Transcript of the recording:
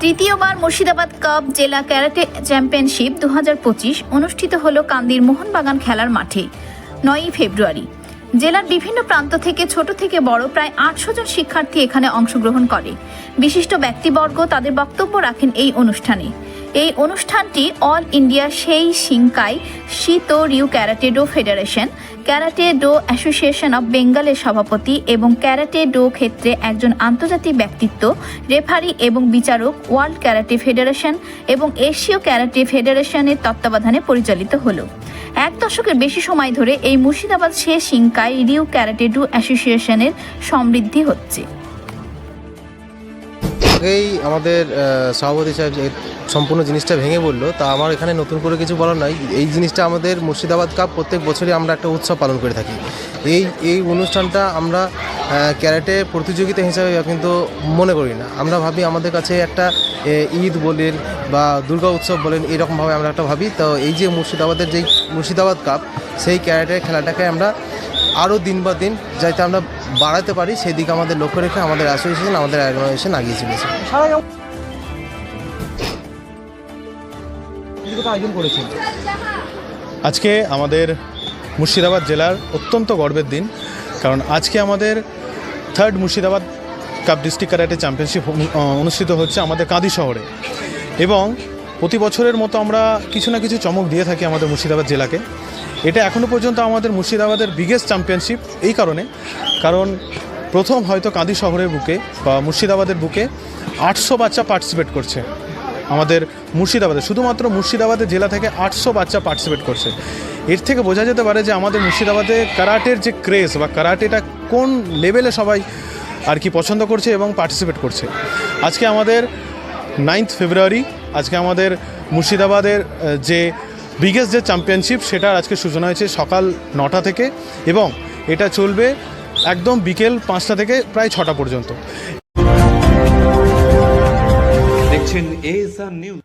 তৃতীয়বার মুর্শিদাবাদ কাপ জেলা karate championship দুহাজার পঁচিশ অনুষ্ঠিত হলো কান্দির মোহনবাগান খেলার মাঠে, নয়ই ফেব্রুয়ারি। জেলার বিভিন্ন প্রান্ত থেকে ছোট থেকে বড় প্রায় আটশো জন শিক্ষার্থী এখানে অংশগ্রহণ করে। বিশিষ্ট ব্যক্তিবর্গ তাদের বক্তব্য রাখেন এই অনুষ্ঠানে। এই অনুষ্ঠানটি অল ইন্ডিয়া সেই Shinkai Shito Ryu karatedo federation karate do association of বেঙ্গলের সভাপতি এবং ক্যারাটে ডো ক্ষেত্রে একজন আন্তর্জাতিক ব্যক্তিত্ব, রেফারি এবং বিচারক, ওয়ার্ল্ড ক্যারাটে ফেডারেশন এবং এশীয় ক্যারাটে ফেডারেশনের তত্ত্বাবধানে পরিচালিত হল। এক দশকের বেশি সময় ধরে এই মুর্শিদাবাদ শেষ সিংকায় রিউ ক্যারাটে ডো অ্যাসোসিয়েশনের সমৃদ্ধি হচ্ছে। আগেই আমাদের সভাপতি সাহেব সম্পূর্ণ জিনিসটা ভেঙে বলল, তা আমার এখানে নতুন করে কিছু বলার নাই। এই জিনিসটা আমাদের মুর্শিদাবাদ কাপ প্রত্যেক বছরই আমরা একটা উৎসব পালন করে থাকি। এই এই অনুষ্ঠানটা আমরা ক্যারাটে প্রতিযোগিতা হিসাবে কিন্তু মনে করি না। আমরা ভাবি আমাদের কাছে একটা ঈদ বলেন বা দুর্গা উৎসব বলেন, এরকমভাবে আমরা একটা ভাবি। তো এই যে মুর্শিদাবাদের যেই মুর্শিদাবাদ কাপ, সেই ক্যারাটে খেলাটাকে আমরা আরও দিন বা দিন যাতে আমরা বাড়াতে পারি সেই দিকে আমাদের লক্ষ্য রেখে আমাদের অ্যাসোসিয়েশন আমাদের অর্গানাইজেশন আগিয়ে চলেছে। আয়োজন করেছেন আজকে আমাদের মুর্শিদাবাদ জেলার অত্যন্ত গর্বের দিন কারণ আজকে আমাদের third Murshidabad cup district karate championship অনুষ্ঠিত হচ্ছে আমাদের কাঁদি শহরে। এবং প্রতি বছরের মতো আমরা কিছু না কিছু চমক দিয়ে থাকি আমাদের মুর্শিদাবাদ জেলাকে। এটা এখনও পর্যন্ত আমাদের মুর্শিদাবাদের বিগেস্ট চ্যাম্পিয়নশিপ এই কারণে। কারণ প্রথম হয়তো কাঁদি শহরের বুকে বা মুর্শিদাবাদের বুকে আটশো বাচ্চা পার্টিসিপেট করছে আমাদের মুর্শিদাবাদে। শুধুমাত্র মুর্শিদাবাদের জেলা থেকে আটশো বাচ্চা পার্টিসিপেট করছে। এর থেকে বোঝা যেতে পারে যে আমাদের মুর্শিদাবাদে কারাটের যে ক্রেজ বা কারাটেটা কোন লেভেলে সবাই আর কি পছন্দ করছে এবং পার্টিসিপেট করছে। আজকে আমাদের নাইন্থ ফেব্রুয়ারি আজকে আমাদের মুর্শিদাবাদের যে বিগেস্ট যে চ্যাম্পিয়নশিপ সেটার আজকে সূচনা হয়েছে সকাল নটা থেকে এবং এটা চলবে একদম বিকেল পাঁচটা থেকে প্রায় ছটা পর্যন্ত। দেখছেন নিউজ